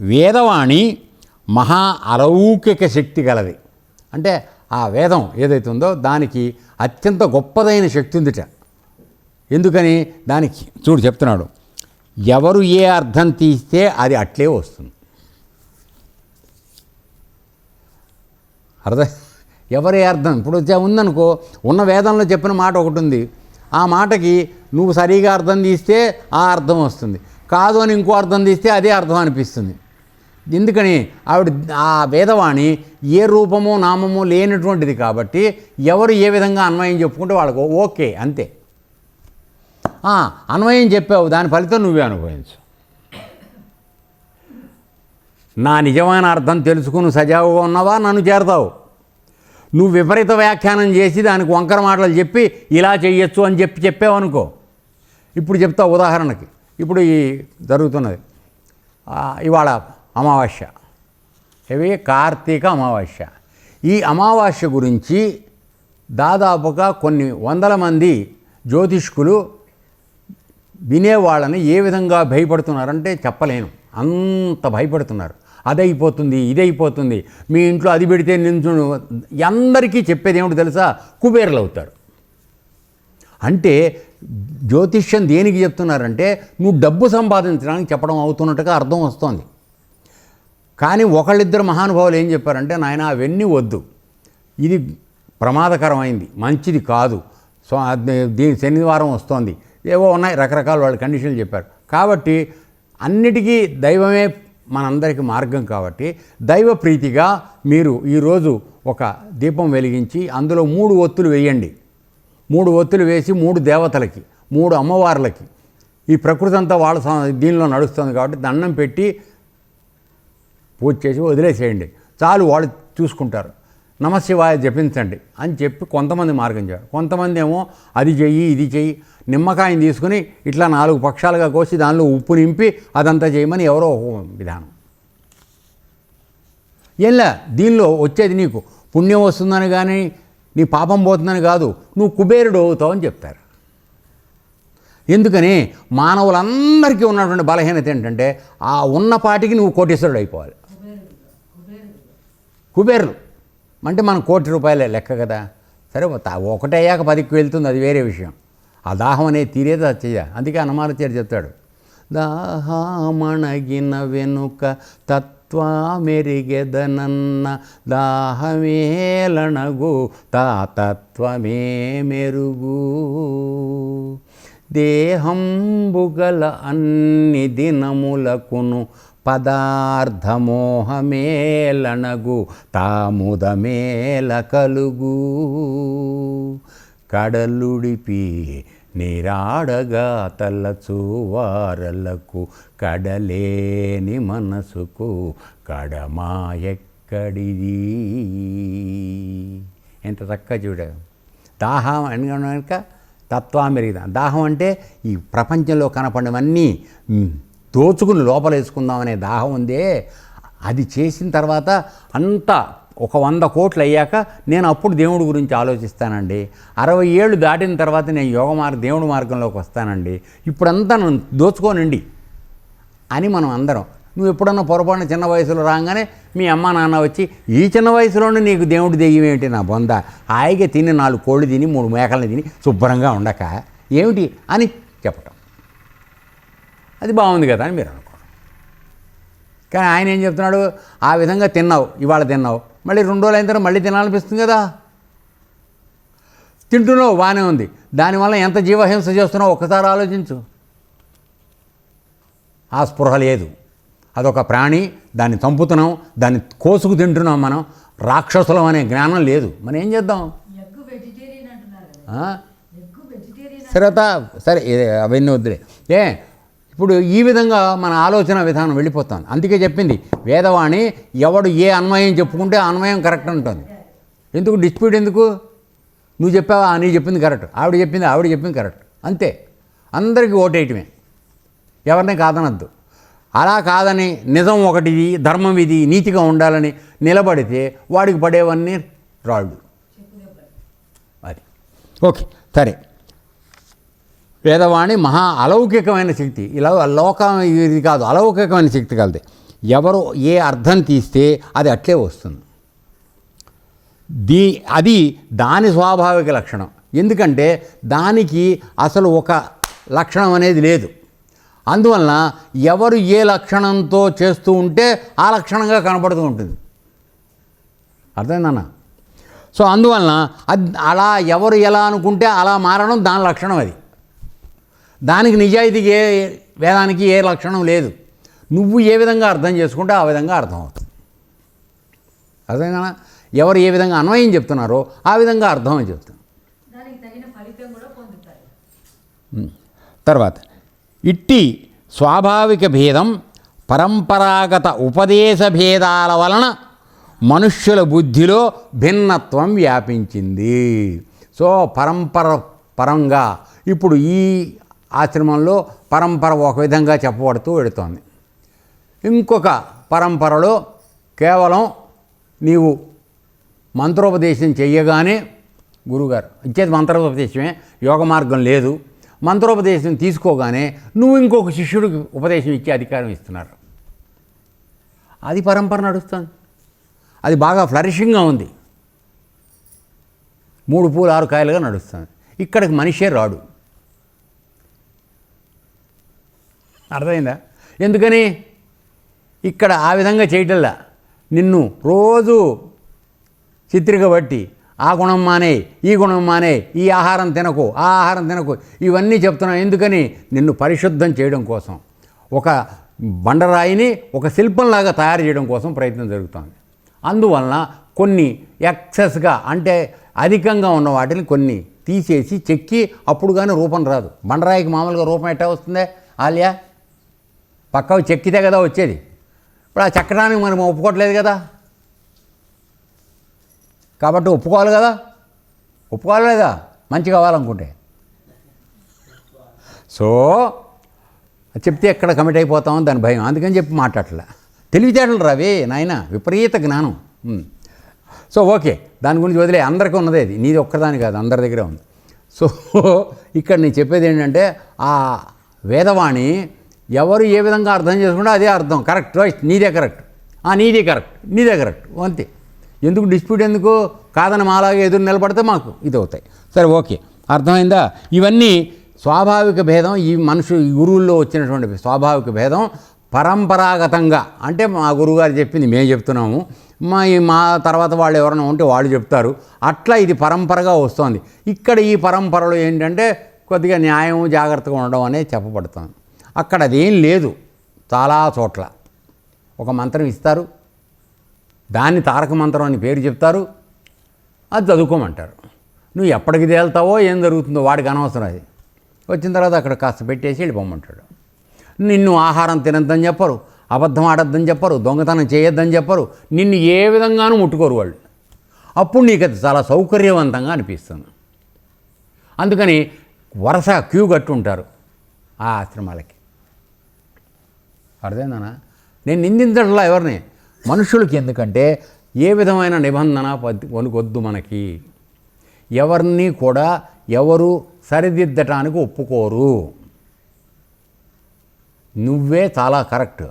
వేదవాణి మహా అలౌకిక శక్తి గలది. అంటే ఆ వేదం ఏదైతే ఉందో దానికి అత్యంత గొప్పదైన శక్తి ఉందిట. ఎందుకని? దానికి చూడు చెప్తున్నాడు. ఎవరు ఏ అర్థం తీస్తే అది అట్లే వస్తుంది. అర్థం? ఎవరే అర్థం? ఇప్పుడు వచ్చే- ఉందనుకో ఉన్న వేదంలో చెప్పిన మాట ఒకటి ఉంది. ఆ మాటకి నువ్వు సరిగా అర్థం తీస్తే ఆ అర్థం వస్తుంది. కాదు అని ఇంకో అర్థం తీస్తే అదే అర్థం అనిపిస్తుంది. ఎందుకని? ఆవిడ ఆ వేదవాణి ఏ రూపమో నామమో లేనటువంటిది కాబట్టి ఎవరు ఏ విధంగా అన్వయం చెప్పుకుంటే వాళ్ళకు ఓకే అంతే. అన్వయం చెప్పావు దాని ఫలితం నువ్వే అనుభవించు. నా నిజమైన అర్థం తెలుసుకుని సజావుగా ఉన్నావా? నన్ను చేరతావు. నువ్వు విపరీత వ్యాఖ్యానం చేసి దానికి వంకర మాటలు చెప్పి ఇలా చేయొచ్చు అని చెప్పి చెప్పావనుకో ఇప్పుడు చెప్తావు ఉదాహరణకి. ఇప్పుడు ఈ జరుగుతున్నది. ఇవాళ అమావాస్య. ఇవి కార్తీక అమావాస్య. ఈ అమావాస్య గురించి దాదాపుగా కొన్ని వందల మంది జ్యోతిష్కులు వినేవాళ్ళని ఏ విధంగా భయపడుతున్నారంటే చెప్పలేను. అంత భయపడుతున్నారు. అదైపోతుంది ఇదైపోతుంది. మీ ఇంట్లో అది పెడితే నించును అందరికీ చెప్పేది ఏమిటి తెలుసా? కుబేరులు అవుతారు. అంటే జ్యోతిష్యం దేనికి చెప్తున్నారంటే నువ్వు డబ్బు సంపాదించడానికి చెప్పడం అవుతున్నట్టుగా అర్థం వస్తోంది. కానీ ఒకళ్ళిద్దరు మహానుభావులు ఏం చెప్పారంటే నాయన అవన్నీ వద్దు. ఇది ప్రమాదకరమైంది. మంచిది కాదు. సో దీని శనివారం వస్తోంది. ఏవో ఉన్నాయి రకరకాల వాళ్ళు కండిషన్లు చెప్పారు. కాబట్టి అన్నిటికీ దైవమే మనందరికీ మార్గం కాబట్టి దైవ ప్రీతిగా మీరు ఈరోజు ఒక దీపం వెలిగించి అందులో మూడు ఒత్తులు వేయండి. మూడు ఒత్తులు వేసి మూడు దేవతలకి మూడు అమ్మవార్లకి. ఈ ప్రకృతి అంతా వాళ్ళ దీనిలో నడుస్తుంది కాబట్టి దండం పెట్టి పూజ చేసి వదిలేసేయండి. చాలు వాళ్ళు చూసుకుంటారు. నమశివాయ జపించండి అని చెప్పి కొంతమంది మార్గం చేయాలి. కొంతమంది ఏమో అది చెయ్యి ఇది చెయ్యి నిమ్మకాయని తీసుకుని ఇట్లా నాలుగు పక్షాలుగా కోసి దానిలో ఉప్పు నింపి అదంతా చేయమని ఎవరో విధానం. ఏంలా దీనిలో వచ్చేది నీకు పుణ్యం వస్తుందని కానీ నీ పాపం పోతుందని కాదు నువ్వు కుబేరుడు అవుతావు అని చెప్తారు. ఎందుకని మానవులందరికీ ఉన్నటువంటి బలహీనత ఏంటంటే ఆ ఉన్నపాటికి నువ్వు కోటీశ్వరుడు అయిపోవాలి. కుబేర్లు. అంటే మనం కోటి రూపాయలే లెక్క కదా. సరే ఒకటే అయ్యాక పదికి వెళ్తుంది అది వేరే విషయం. ఆ దాహం అనేది తీరేది అది చెయ్య. అందుకే హనుమానాచార్య చెప్తాడు. దాహమణగిన వెనుక తత్వమెరిగెదనన్న దాహమేలనగు తా తత్వమే మెరుగు. దేహంబుగల అన్ని దినములకును పదార్థమోహమేలనగు తాముదమేల కలుగు. కడలుడిపి నిరాడగా తల్లచువారలకు కడలేని మనసుకు కడమాయెక్కడిది? ఎంత చక్కగా చూడ. దాహం అని కనుక? తత్వామెరిగిన దాహం అంటే ఈ ప్రపంచంలో కనపడవన్నీ దోచుకుని లోపల వేసుకుందామనే దాహం ఉందే. అది చేసిన తర్వాత అంతా ఒక వంద కోట్లు అయ్యాక నేను అప్పుడు దేవుడి గురించి ఆలోచిస్తానండి. అరవై ఏళ్ళు దాటిన తర్వాత నేను యోగ మార్గ దేవుడి మార్గంలోకి వస్తానండి. ఇప్పుడంతా నన్ను దోచుకోనండి అని మనం అందరం. నువ్వు ఎప్పుడన్నా పొరపాటున చిన్న వయసులో రాగానే మీ అమ్మ నాన్న వచ్చి ఈ చిన్న వయసులోనే నీకు దేవుడి దెయ్యం ఏమిటి? నా బొంద. హాయిగా తిని నాలుగు కోళ్ళు తిని మూడు మేకలను తిని శుభ్రంగా ఉండక. ఏమిటి? అని చెప్పటం. అది బాగుంది కదా అని మీరు అనుకోండి కానీ ఆయన ఏం చెప్తున్నాడు? ఆ విధంగా తిన్నావు ఇవాళ తిన్నావు. మళ్ళీ రెండు రోజులు అయిన తర్వాత మళ్ళీ తినాలనిపిస్తుంది కదా? తింటున్నావు బాగానే ఉంది. దానివల్ల ఎంత జీవహింస చేస్తున్నావు ఒక్కసారి ఆలోచించు. ఆ స్పృహ లేదు. అదొక ప్రాణి దాన్ని చంపుతున్నాం దాన్ని కోసుకు తింటున్నాం మనం. రాక్షసులం అనే జ్ఞానం లేదు. మనం ఏం చేద్దాం? సరే ఏ- అవన్నీ వద్దులే. ఏ ఇప్పుడు ఈ విధంగా మన ఆలోచన విధానం వెళ్ళిపోతాను అందుకే చెప్పింది వేదవాణి ఎవడు ఏ అన్వయం చెప్పుకుంటే ఆ అన్వయం కరెక్ట్ ఉంటుంది ఎందుకు? డిస్ప్యూట్ ఎందుకు? నువ్వు చెప్పావా? నీ చెప్పింది కరెక్ట్. ఆవిడ చెప్పింది ఆవిడ చెప్పింది కరెక్ట్. అంతే. అందరికీ ఓటేయటమే. ఎవరిని కాదనద్దు. అలా కాదని నిజం ఒకటి ఇది ధర్మం ఇది నీతిగా ఉండాలని నిలబడితే వాడికి పడేవన్నీ రాళ్ళు. అది. ఓకే సరే. వేదవాణి మహా అలౌకికమైన శక్తి. ఇలా లోకం ఇది కాదు అలౌకికమైన శక్తి కలది. ఎవరు ఏ అర్థం తీస్తే అది అట్లే వస్తుంది. దీ అది దాని స్వాభావిక లక్షణం. ఎందుకంటే దానికి అసలు ఒక లక్షణం అనేది లేదు. అందువలన ఎవరు ఏ లక్షణంతో చేస్తూ ఉంటే ఆ లక్షణంగా కనపడుతూ ఉంటుంది. అర్థమైందన్న? సో అందువలన అది అలా ఎవరు ఎలా అనుకుంటే అలా మారడం దాని లక్షణం అది. దానికి నిజాయితీకి ఏ వేదానికి ఏ లక్షణం లేదు. నువ్వు ఏ విధంగా అర్థం చేసుకుంటే ఆ విధంగా అర్థం అవుతుంది అర్థమైందా ఎవరు ఏ విధంగా అన్వయం చెప్తున్నారో ఆ విధంగా అర్థం అని చెప్తాను తర్వాత ఇట్టి స్వాభావిక భేదం పరంపరాగత ఉపదేశ భేదాల వలన మనుష్యుల బుద్ధిలో భిన్నత్వం వ్యాపించింది. సో పరంపర పరంగా ఇప్పుడు ఈ ఆశ్రమంలో పరంపర ఒక విధంగా చెప్పబడుతూ వెడుతోంది ఇంకొక పరంపరలో కేవలం నీవు మంత్రోపదేశం చెయ్యగానే గురుగారు ఇచ్చేది మంత్రోపదేశమే యోగ మార్గం లేదు. మంత్రోపదేశం తీసుకోగానే నువ్వు ఇంకొక శిష్యుడికి ఉపదేశం ఇచ్చే అధికారం ఇస్తున్నారు. అది పరంపర నడుస్తుంది. అది బాగా ఫ్లరిషింగ్గా ఉంది. మూడు పూలు ఆరు కాయలుగా నడుస్తుంది. ఇక్కడికి మనిషే రాడు. అర్థమైందా? ఎందుకని? ఇక్కడ ఆ విధంగా చేయటల్లా. నిన్ను రోజు చిత్రికబట్టి ఆ గుణం మానే ఈ గుణం మానే ఈ ఆహారం తినకు ఆ ఆహారం తినకు ఇవన్నీ చెప్తున్నాను ఎందుకని? నిన్ను పరిశుద్ధం చేయడం కోసం. ఒక బండరాయిని ఒక శిల్పంలాగా తయారు చేయడం కోసం ప్రయత్నం జరుగుతోంది. అందువలన కొన్ని ఎక్సెస్గా అంటే అధికంగా ఉన్న వాటిని కొన్ని తీసేసి చెక్కి అప్పుడు కానీ రూపం రాదు. బండరాయికి మామూలుగా రూపం ఎట్టా వస్తుందే ఆలియా? పక్కకు చెక్కితే కదా వచ్చేది. ఇప్పుడు ఆ చెక్కడానికి మనం ఒప్పుకోవట్లేదు కదా. కాబట్టి ఒప్పుకోవాలి కదా. ఒప్పుకోవాలి లేదా? మంచి కావాలనుకుంటే. సో చెప్తే ఎక్కడ కమిట్ అయిపోతాం దాని భయం. అందుకని చెప్పి మాట్లాడలే తెలివితేటలు రవి నాయన విపరీత జ్ఞానం. So okay. దాని గురించి వదిలే. అందరికీ ఉన్నదే ఇది. నీది ఒక్కదాని కాదు. అందరి దగ్గర ఉంది. సో ఇక్కడ నేను చెప్పేది ఏంటంటే ఆ వేదవాణి ఎవరు ఏ విధంగా అర్థం చేసుకుంటే అదే అర్థం. కరెక్ట్ రైట్ నీదే కరెక్ట్. ఆ నీదే కరెక్ట్. నీదే కరెక్ట్. అంతే. ఎందుకు డిస్ప్యూట్ ఎందుకు? కాదని మాలాగే ఎదురు నిలబడితే మాకు ఇది అవుతాయి సరే ఓకే. అర్థమైందా? ఇవన్నీ స్వాభావిక భేదం. ఈ మనుషు గురువుల్లో వచ్చినటువంటి స్వాభావిక భేదం పరంపరాగతంగా. అంటే మా గురువుగారు చెప్పింది మేము చెప్తున్నాము. మా మా తర్వాత వాళ్ళు ఎవరైనా ఉంటే వాళ్ళు చెప్తారు. అట్లా ఇది పరంపరగా వస్తుంది. ఇక్కడ ఈ పరంపరలో ఏంటంటే కొద్దిగా న్యాయం జాగ్రత్తగా ఉండడం అనేది చెప్పబడుతుంది. అక్కడ అదేం లేదు. చాలా చోట్ల. ఒక మంత్రం ఇస్తారు. దాన్ని తారక మంత్రం అని పేరు చెప్తారు. అది చదువుకోమంటారు. నువ్వు ఎప్పటికి తేలుతావో ఏం జరుగుతుందో వాడికి అనవసరం అది. వచ్చిన తర్వాత అక్కడ కాస్త పెట్టేసి వెళ్ళిపోమంటాడు నిన్ను ఆహారం తినద్దని చెప్పరు. అబద్ధం ఆడొద్దని చెప్పరు. దొంగతనం చేయొద్దని చెప్పరు. నిన్ను ఏ విధంగానూ ముట్టుకోరు వాళ్ళు. అప్పుడు నీకు అది చాలా సౌకర్యవంతంగా అనిపిస్తుంది. అందుకని వరుస క్యూ కట్టుంటారు ఆ ఆశ్రమాలకి. అర్థమైందనా? నేను నిందించట్లా ఎవరిని? మనుషులకి ఎందుకంటే ఏ విధమైన నిబంధన పద్ది- వనుకొద్దు మనకి. ఎవరిని కూడా ఎవరు సరిదిద్దటానికి ఒప్పుకోరు. నువ్వే చాలా కరెక్ట్.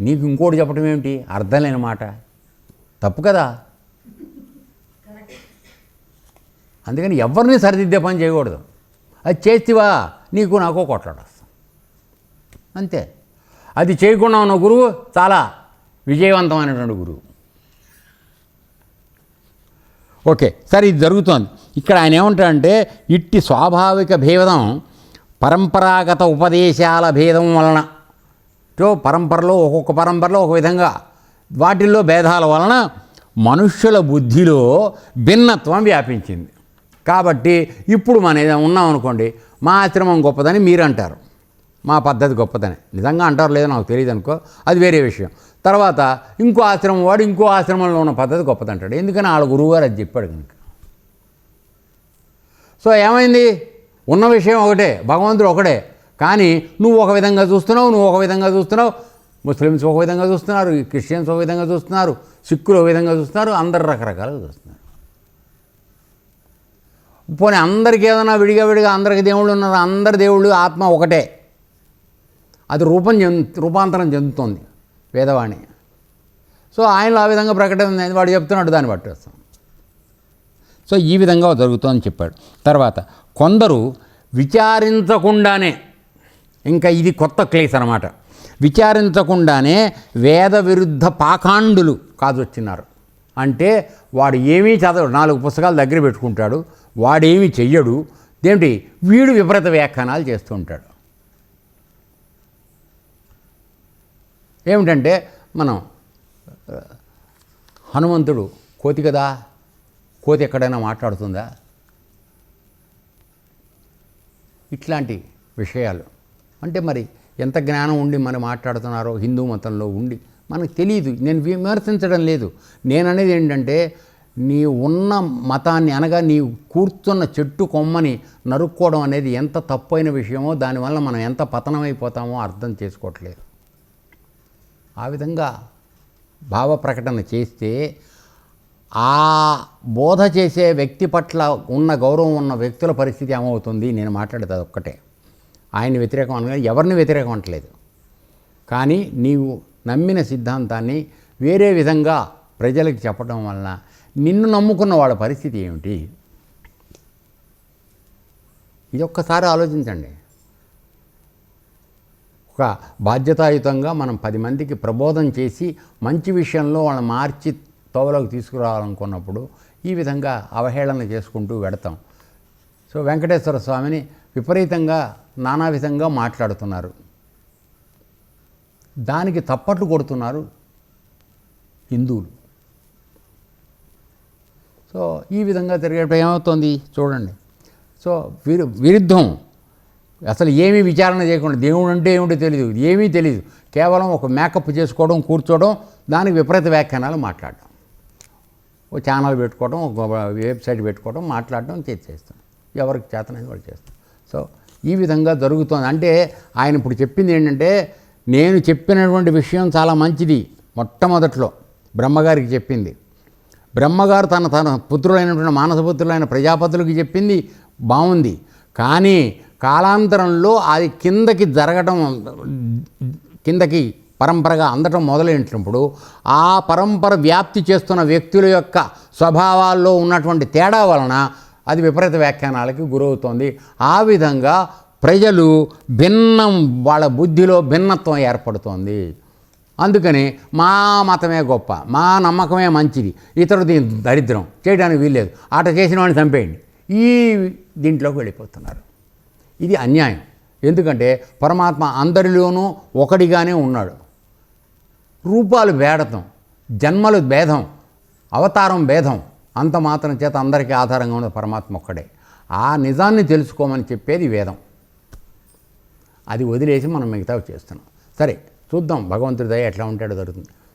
నీకు ఇంకోటి చెప్పడం ఏమిటి? అర్థం లేని మాట. తప్పు కదా? అందుకని ఎవరిని సరిదిద్దే పని చేయకూడదు. అది చేస్తివా నీకు నాకు కొట్లాడొస్తాం అంతే. అది చేయకుండా ఉన్న గురువు చాలా విజయవంతమైనటువంటి గురువు. ఓకే సరే ఇది జరుగుతోంది. ఇక్కడ ఆయన ఏమంటాడంటే ఇట్టి స్వాభావిక భేదం పరంపరాగత ఉపదేశాల భేదం వలన పరంపరలో ఒక్కొక్క పరంపరలో ఒక విధంగా వాటిల్లో భేదాల వలన మనుష్యుల బుద్ధిలో భిన్నత్వం వ్యాపించింది. కాబట్టి ఇప్పుడు మన ఏదైనా ఉన్నాం అనుకోండి మా ఆశ్రమం గొప్పదని మీరు అంటారు మా పద్ధతి గొప్పదని నిజంగా అంటారు లేదో నాకు తెలియదు అనుకో అది వేరే విషయం. తర్వాత ఇంకో ఆశ్రమం వాడు ఇంకో ఆశ్రమంలో ఉన్న పద్ధతి గొప్పది అంటాడు ఎందుకని వాళ్ళ గురువుగారు అది చెప్పాడు కనుక. సో ఏమైంది? ఉన్న విషయం ఒకటే భగవంతుడు ఒకటే. కానీ నువ్వు ఒక విధంగా చూస్తున్నావు నువ్వు ఒక విధంగా చూస్తున్నావు ముస్లిమ్స్ ఒక విధంగా చూస్తున్నారు క్రిస్టియన్స్ ఒక విధంగా చూస్తున్నారు సిక్కులు ఒక విధంగా చూస్తున్నారు అందరు రకరకాలుగా చూస్తున్నారు. పోనీ అందరికీ ఏదైనా విడిగా విడిగా అందరికి దేవుళ్ళు ఉన్నారు అందరి దేవుళ్ళు ఆత్మ ఒకటే. అది రూపం రూపాంతరం చెందుతోంది వేదవాణి. సో ఆయనలో ఆ విధంగా ప్రకటన వాడు చెప్తున్నాడు దాన్ని బట్టి వస్తాం. సో ఈ విధంగా జరుగుతుందని చెప్పాడు. తర్వాత కొందరు విచారించకుండానే ఇంకా ఇది కొత్త క్లేస్ అనమాట విచారించకుండానే వేద విరుద్ధ పాఖాండులు కాదొచ్చినారు అంటే వాడు ఏమీ చదవడు నాలుగు పుస్తకాలు దగ్గర పెట్టుకుంటాడు వాడేమీ చెయ్యడు దేంటి వీడు విపరీత వ్యాఖ్యానాలు చేస్తూ ఉంటాడు. ఏమిటంటే మనం హనుమంతుడు కోతి కదా? కోతి ఎక్కడైనా మాట్లాడుతుందా? ఇట్లాంటి విషయాలు. అంటే మరి ఎంత జ్ఞానం ఉండి మనం మాట్లాడుతున్నారో హిందూ మతంలో ఉండి మనకు తెలియదు నేను విమర్శించడం లేదు. నేను అనేది ఏంటంటే నీ ఉన్న మతాన్ని అనగా నీ కూర్చున్న చెట్టు కొమ్మని నరుక్కోవడం అనేది ఎంత తప్పైన విషయమో దానివల్ల మనం ఎంత పతనమైపోతామో అర్థం చేసుకోవట్లేదు. ఆ విధంగా భావ ప్రకటన చేస్తే ఆ బోధ చేసే వ్యక్తి పట్ల ఉన్న గౌరవం ఉన్న వ్యక్తుల పరిస్థితి ఏమవుతుంది? నేను మాట్లాడేది అది ఒక్కటే ఆయన వ్యతిరేకం అనగానే ఎవరిని వ్యతిరేకం అంటలేదు కానీ నీవు నమ్మిన సిద్ధాంతాన్ని వేరే విధంగా ప్రజలకు చెప్పడం వలన నిన్ను నమ్ముకున్న వాళ్ళ పరిస్థితి ఏమిటి? ఇది ఒక్కసారి ఆలోచించండి. ఒక బాధ్యతాయుతంగా మనం పది మందికి ప్రబోధం చేసి మంచి విషయంలో వాళ్ళని మార్చి తోవలోకి తీసుకురావాలనుకున్నప్పుడు ఈ విధంగా అవహేళన చేసుకుంటూ వెడతాం. సో వెంకటేశ్వర స్వామిని విపరీతంగా నానా విధంగా మాట్లాడుతున్నారు. దానికి తప్పట్లు కొడుతున్నారు హిందువులు. సో ఈ విధంగా తిరిగేటప్పుడు ఏమవుతుంది? చూడండి. సో విరు విరుద్ధం అసలు ఏమీ విచారణ చేయకుండా దేవుడు అంటే ఏమిటో తెలియదు ఏమీ తెలియదు కేవలం ఒక మేకప్ చేసుకోవడం కూర్చోవడం దానికి విపరీత వ్యాఖ్యానాలు మాట్లాడడం. ఒక ఛానల్ పెట్టుకోవడం ఒక వెబ్సైట్ పెట్టుకోవడం మాట్లాడడం చేస్తాం. ఎవరికి చేతనైంది వాళ్ళు చేస్తాం సో ఈ విధంగా జరుగుతుంది. అంటే ఆయన ఇప్పుడు చెప్పింది ఏంటంటే నేను చెప్పినటువంటి విషయం చాలా మంచిది మొట్టమొదట్లో బ్రహ్మగారికి చెప్పింది. బ్రహ్మగారు తన తన పుత్రులైనటువంటి మానసపుత్రులైన ప్రజాపతులకి చెప్పింది బాగుంది కానీ కాలాంతరంలో అది కిందకి జరగటం కిందకి పరంపరగా అందటం మొదలైనప్పుడు ఆ పరంపర వ్యాప్తి చేస్తున్న వ్యక్తుల యొక్క స్వభావాల్లో ఉన్నటువంటి తేడా వలన అది విపరీత వ్యాఖ్యానాలకి గురవుతోంది. ఆ విధంగా ప్రజలు భిన్నం వాళ్ళ బుద్ధిలో భిన్నత్వం ఏర్పడుతోంది. అందుకని మా మతమే గొప్ప మా నమ్మకమే మంచిది. ఇతరుది దరిద్రం చేయడానికి వీల్లేదు. అట చేసిన వాడిని చంపేయండి. ఈ దీంట్లోకి వెళ్ళిపోతున్నారు. ఇది అన్యాయం. ఎందుకంటే పరమాత్మ అందరిలోనూ ఒకడిగానే ఉన్నాడు. రూపాలు భేడతం జన్మలు భేదం అవతారం భేదం అంత మాత్రం చేత అందరికీ ఆధారంగా ఉన్నది పరమాత్మ ఒక్కడే. ఆ నిజాన్ని తెలుసుకోమని చెప్పేది వేదం. అది వదిలేసి మనం మిగతావి చేస్తున్నాం. సరే చూద్దాం భగవంతుడి దయ ఎట్లా ఉంటాడో జరుగుతుంది.